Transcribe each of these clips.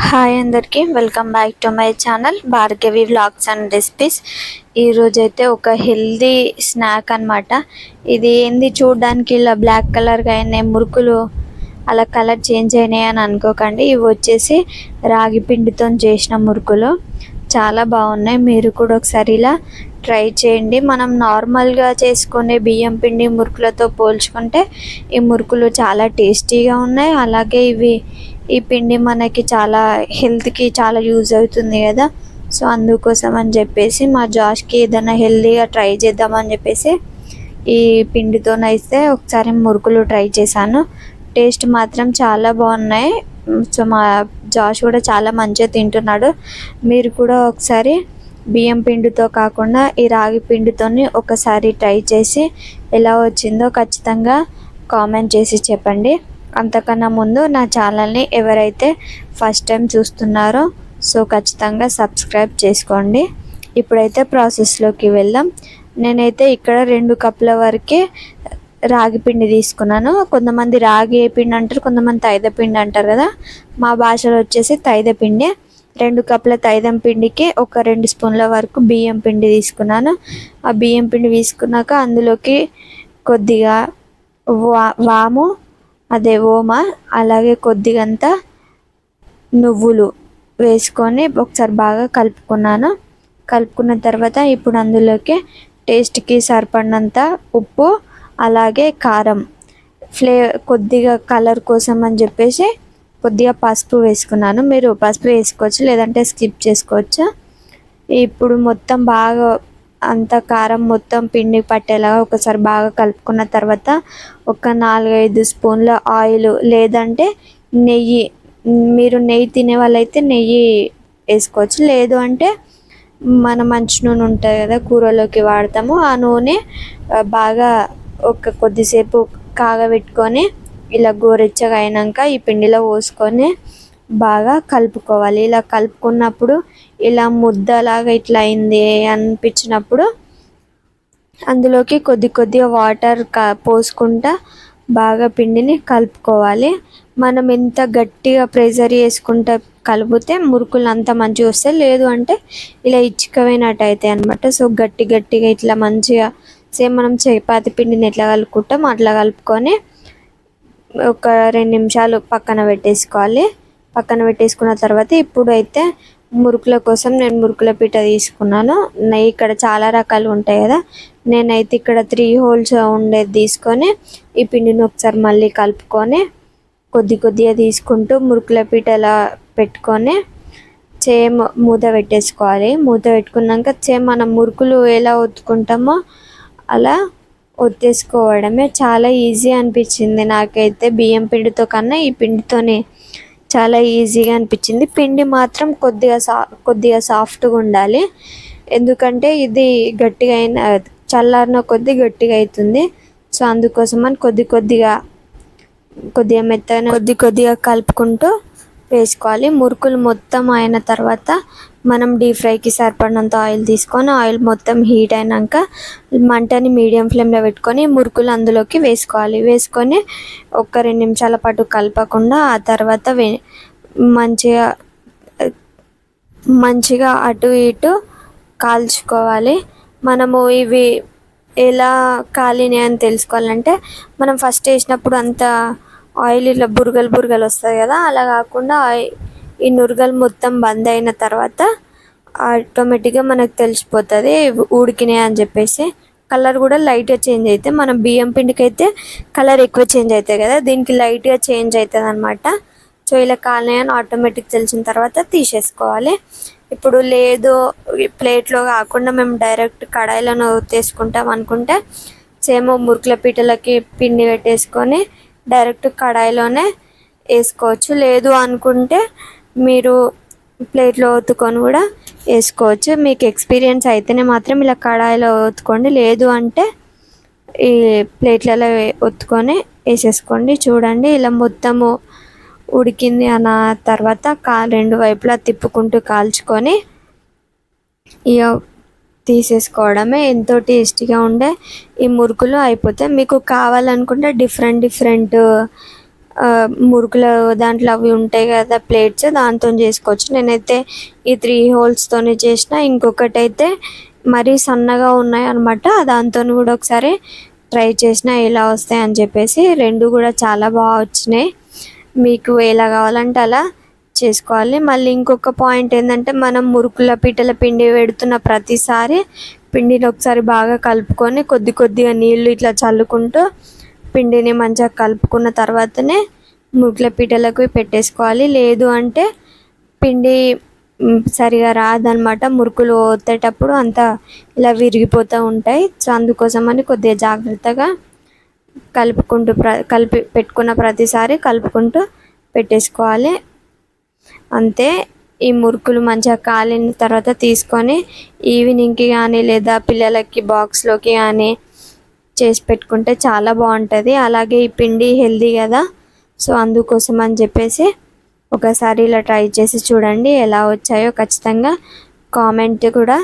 Hi అందరికీ welcome back to my channel Bhargavi vlogs and recipes. ఈరోజైతే ఒక healthy snack అన్నమాట. ఇది ఏంది చూడడానికి ఇలా బ్లాక్ కలర్గా అయినాయి మురుకులు అలా కలర్ చేంజ్ అయినాయి అని అనుకోకండి. ఇవి వచ్చేసి రాగి పిండితో చేసిన మురుకులు. చాలా బాగున్నాయి మీరు కూడా ఒకసారి ఇలా ట్రై చేయండి. మనం నార్మల్గా చేసుకునే బియ్యం పిండి మురుకులతో పోల్చుకుంటే ఈ మురుకులు చాలా టేస్టీగా ఉన్నాయి. అలాగే ఇవి ఈ పిండి మనకి చాలా హెల్త్కి చాలా యూజ్ అవుతుంది కదా. సో అందుకోసం అని చెప్పేసి మా జాష్కి ఏదైనా హెల్తీగా ట్రై చేద్దామని చెప్పేసి ఈ పిండితోనైతే ఒకసారి మురుకులు ట్రై చేశాను. టేస్ట్ మాత్రం చాలా బాగున్నాయి. సో మా జాష్ కూడా చాలా మంచిగా తింటున్నాడు. మీరు కూడా ఒకసారి బియ్యం పిండితో కాకుండా ఈ రాగి పిండితోని ఒకసారి ట్రై చేసి ఎలా వచ్చిందో ఖచ్చితంగా కామెంట్ చేసి చెప్పండి. అంతకన్నా ముందు నా ఛానల్ని ఎవరైతే ఫస్ట్ టైం చూస్తున్నారో సో ఖచ్చితంగా సబ్స్క్రైబ్ చేసుకోండి. ఇప్పుడైతే ప్రాసెస్లోకి వెళ్దాం. నేనైతే ఇక్కడ రెండు కప్పుల వరకే రాగి పిండి తీసుకున్నాను. కొంతమంది రాగి పిండి అంటారు కొంతమంది తైద పిండి అంటారు కదా. మా భాషలో వచ్చేసి తైద పిండి. రెండు కప్పుల తైదం పిండికి ఒక రెండు స్పూన్ల వరకు బియ్యం పిండి తీసుకున్నాను. ఆ బియ్యం పిండి తీసుకున్నాక అందులోకి కొద్దిగా వా వాము అదే ఓమ అలాగే కొద్దిగంత నువ్వులు వేసుకొని ఒకసారి బాగా కలుపుకున్నాను. కలుపుకున్న తర్వాత ఇప్పుడు అందులోకి టేస్ట్కి సరిపడినంత ఉప్పు అలాగే కారం ఫ్లే కొద్దిగా కలర్ కోసం అని చెప్పేసి కొద్దిగా పసుపు వేసుకున్నాను. మీరు పసుపు వేసుకోవచ్చు లేదంటే స్కిప్ చేసుకోవచ్చు. ఇప్పుడు మొత్తం బాగా అంత కారం మొత్తం పిండి పట్టేలాగా ఒకసారి బాగా కలుపుకున్న తర్వాత ఒక నాలుగైదు స్పూన్ల ఆయిల్ లేదంటే నెయ్యి మీరు నెయ్యి తినే వాళ్ళైతే నెయ్యి వేసుకోవచ్చు. లేదు అంటే మన మంచి నూనె ఉంటుంది కదా కూరలోకి వాడతాము. ఆ నూనె బాగా ఒక కొద్దిసేపు కాగబెట్టుకొని ఇలా గోరెచ్చగా అయినాక ఈ పిండిలో పోసుకొని బాగా కలుపుకోవాలి. ఇలా కలుపుకున్నప్పుడు ఇలా ముద్దలాగా ఇట్లా అయింది అనిపించినప్పుడు అందులోకి కొద్ది కొద్దిగా వాటర్ కా పోసుకుంటా బాగా పిండిని కలుపుకోవాలి. మనం ఎంత గట్టిగా ప్రెజర్ చేసుకుంటా కలిపితే మురుకులు అంత మంచిగా వస్తాయి. లేదు అంటే ఇలా ఇచ్చికమైనట్టు అవుతాయి అనమాట సో గట్టి గట్టిగా ఇట్లా మంచిగా సేమ్ మనం చపాతి పిండిని ఎట్లా కలుపుకుంటాం అట్లా కలుపుకొని ఒక రెండు నిమిషాలు పక్కన పెట్టేసుకోవాలి. పక్కన పెట్టేసుకున్న తర్వాత ఇప్పుడు అయితే మురుకుల కోసం నేను మురుకుల పీట తీసుకున్నాను. నెయ్యి ఇక్కడ చాలా రకాలు ఉంటాయి కదా. నేనైతే ఇక్కడ త్రీ హోల్స్ ఉండేది తీసుకొని ఈ పిండిని ఒకసారి మళ్ళీ కలుపుకొని కొద్ది కొద్దిగా తీసుకుంటూ మురుకుల పీటలా పెట్టుకొని చేమ మూత పెట్టేసుకోవాలి. మూత పెట్టుకున్నాక చేమ్ మనం మురుకులు ఎలా ఒత్తుకుంటామో అలా ఒత్తేసుకోవడమే. చాలా ఈజీ అనిపించింది నాకైతే బియ్యం పిండితో కన్నా ఈ పిండితోనే చాలా ఈజీగా అనిపించింది. పిండి మాత్రం కొద్దిగా సా కొద్దిగా సాఫ్ట్గా ఉండాలి. ఎందుకంటే ఇది గట్టిగా అయిన చల్లారిన కొద్ది గట్టిగా అవుతుంది సో అందుకోసం అని కొద్ది కొద్దిగా కొద్దిగా మెత్తగా కొద్ది కొద్దిగా కలుపుకుంటూ వేసుకోవాలి. మురుకులు మొత్తం అయిన తర్వాత మనం డీప్ ఫ్రైకి సరిపడినంత ఆయిల్ తీసుకొని ఆయిల్ మొత్తం హీట్ అయినాక మంటని మీడియం ఫ్లేమ్లో పెట్టుకొని మురుకులు అందులోకి వేసుకోవాలి. వేసుకొని ఒక రెండు నిమిషాల పాటు కలపకుండా ఆ తర్వాత వే మంచిగా మంచిగా అటు ఇటు కాల్చుకోవాలి. మనము ఇవి ఎలా కాలినాయి అని తెలుసుకోవాలంటే మనం ఫస్ట్ వేసినప్పుడు అంత ఆయిల్ ఇట్లా బురగలు బురగలు వస్తాయి కదా అలా కాకుండా ఆయిల్ ఈ నురగలు మొత్తం బంద్ అయిన తర్వాత ఆటోమేటిక్గా మనకు తెలిసిపోతుంది ఉడికినాయి అని చెప్పేసి. కలర్ కూడా లైట్గా చేంజ్ అయితే మనం బియ్యం పిండికి అయితే కలర్ ఎక్కువ చేంజ్ అవుతాయి కదా దీనికి లైట్గా చేంజ్ అవుతుంది అనమాట సో ఇలా కాలినాయని ఆటోమేటిక్ తెలిసిన తర్వాత తీసేసుకోవాలి. ఇప్పుడు లేదు ప్లేట్లో కాకుండా మేము డైరెక్ట్ కడాయిలను తీసుకుంటాం అనుకుంటే సేమ్ మురుకుల పీటలకి పిండి పెట్టేసుకొని డైరెక్ట్ కడాయిలోనే వేసుకోవచ్చు. లేదు అనుకుంటే మీరు ప్లేట్లో ఒత్తుకొని కూడా వేసుకోవచ్చు. మీకు ఎక్స్పీరియన్స్ అయితేనే మాత్రం ఇలా కడాయిలో ఒత్తుకోండి. లేదు అంటే ఈ ప్లేట్లలో ఒత్తుకొని వేసేసుకోండి. చూడండి ఇలా మొత్తము ఉడికింది అన్న తర్వాత కా రెండు వైపులా తిప్పుకుంటూ కాల్చుకొని ఇక తీసేసుకోవడమే ఎంతో టేస్టీగా ఉండే ఈ మురుకులు అయిపోతాయి మీకు కావాలనుకుంటే డిఫరెంట్ డిఫరెంట్ మురుకుల దాంట్లో అవి ఉంటాయి కదా ప్లేట్స్ దాంతో చేసుకోవచ్చు. నేనైతే ఈ త్రీ హోల్స్తోనే చేసిన. ఇంకొకటి అయితే మరీ సన్నగా ఉన్నాయి అనమాట దాంతో కూడా ఒకసారి ట్రై చేసిన ఎలా వస్తాయి అని చెప్పేసి. రెండు కూడా చాలా బాగా వచ్చినాయి. మీకు ఎలా కావాలంటే అలా చేసుకోవాలి. మళ్ళీ ఇంకొక పాయింట్ ఏంటంటే మనం మురుకుల పీటల పిండి పెడుతున్న ప్రతిసారి పిండిని ఒకసారి బాగా కలుపుకొని కొద్ది కొద్దిగా నీళ్ళు ఇట్లా చల్లుకుంటూ పిండిని మంచిగా కలుపుకున్న తర్వాతనే ముగ్గుల పీటలకు పెట్టేసుకోవాలి. లేదు అంటే పిండి సరిగా రాదనమాట మురుకులు ఒత్తేటప్పుడు అంతా ఇలా విరిగిపోతూ ఉంటాయి. సో అందుకోసమని కొద్దిగా జాగ్రత్తగా కలుపుకుంటూ ప్ర కలిపి పెట్టుకున్న ప్రతిసారి కలుపుకుంటూ పెట్టేసుకోవాలి. అంతే. ఈ మురుకులు మంచిగా కాలిన తర్వాత తీసుకొని ఈవినింగ్కి కానీ లేదా పిల్లలకి బాక్స్లోకి కానీ చేసి పెట్టుకుంటే చాలా బాగుంటుంది. అలాగే ఈ పిండి హెల్దీ కదా. సో అందుకోసం అని చెప్పేసి ఒకసారి ఇలా ట్రై చేసి చూడండి ఎలా వచ్చాయో ఖచ్చితంగా కామెంట్ కూడా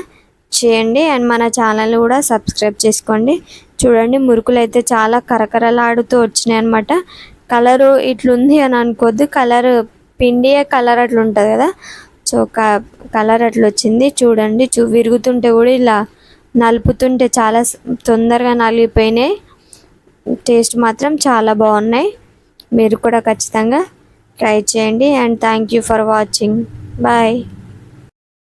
చేయండి. అండ్ మన ఛానల్ కూడా సబ్స్క్రైబ్ చేసుకోండి. చూడండి మురుకులు అయితే చాలా కరకరలాడుతూ వచ్చినాయి అనమాట కలరు ఇట్లుంది అని అనుకోద్దు. కలర్ పిండియే కలర్ అట్లుంటుంది కదా. సో ఒక కలర్ అట్లా వచ్చింది చూడండి చూ విరుగుతుంటే కూడా ఇలా నలుపుతుంటే చాలా తొందరగా నలిగిపోయినాయి. టేస్ట్ మాత్రం చాలా బాగున్నాయి. మీరు కూడా ఖచ్చితంగా ట్రై చేయండి and thank you for watching. Bye.